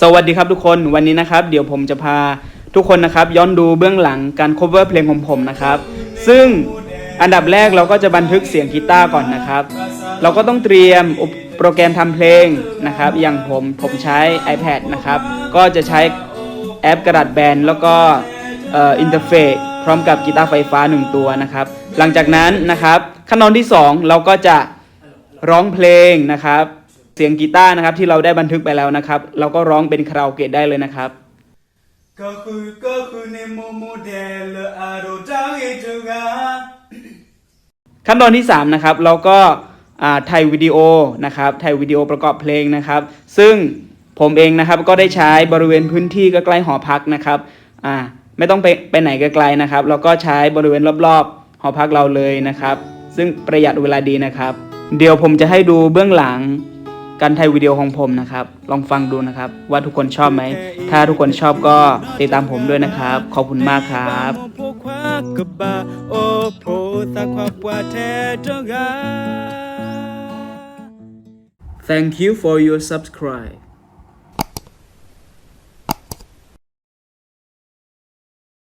สวัสดีครับทุกคนวันนี้นะครับ เดี๋ยวผมจะพาทุกคนนะครับ ย้อนดูเบื้องหลังการ cover เพลงของผมนะครับ ซึ่งอันดับแรกเราก็จะบันทึกเสียงกีตาร์ก่อนนะครับ เราก็ต้องเตรียมโปรแกรมทำเพลงนะครับ อย่างผมผมใช้ iPad นะครับ ก็จะใช้แอปกระดาษแบนแล้วก็อินเทอร์เฟซพร้อมกับกีตาร์ไฟฟ้า 1 ตัวนะครับ หลังจากนั้นนะครับขั้นตอนที่ 2 เราก็จะร้องเพลงนะครับ เสียงกีตาร์นะครับที่เราได้บันทึกไปแล้วนะครับ เราก็ร้องเป็นคาราโอเกะได้เลยนะครับก็คือก็คือในโมโมเดลอาโรจางเอจงาขั้นตอนที่ 3 นะครับ เราก็อ่าถ่ายวิดีโอนะครับถ่ายวิดีโอประกอบเพลงนะครับ ซึ่งผมเองนะครับก็ได้ใช้บริเวณพื้นที่ใกล้ๆหอพักนะครับอ่าไม่ต้องไปไปไหนไกลๆนะครับเราก็ใช้บริเวณรอบๆ หอพักเราเลยนะครับ ซึ่งประหยัดเวลาดีนะครับ เดี๋ยวผมจะให้ดูเบื้องหลัง การถ่ายวิดีโอของผมนะครับ ลองฟังดูนะครับ ว่าทุกคนชอบไหม ถ้าทุกคนชอบก็ติดตามผมด้วยนะครับ ขอบคุณมากครับโมโพควากบะโอโพตาควาปวาเทจงา Thank you for your subscribe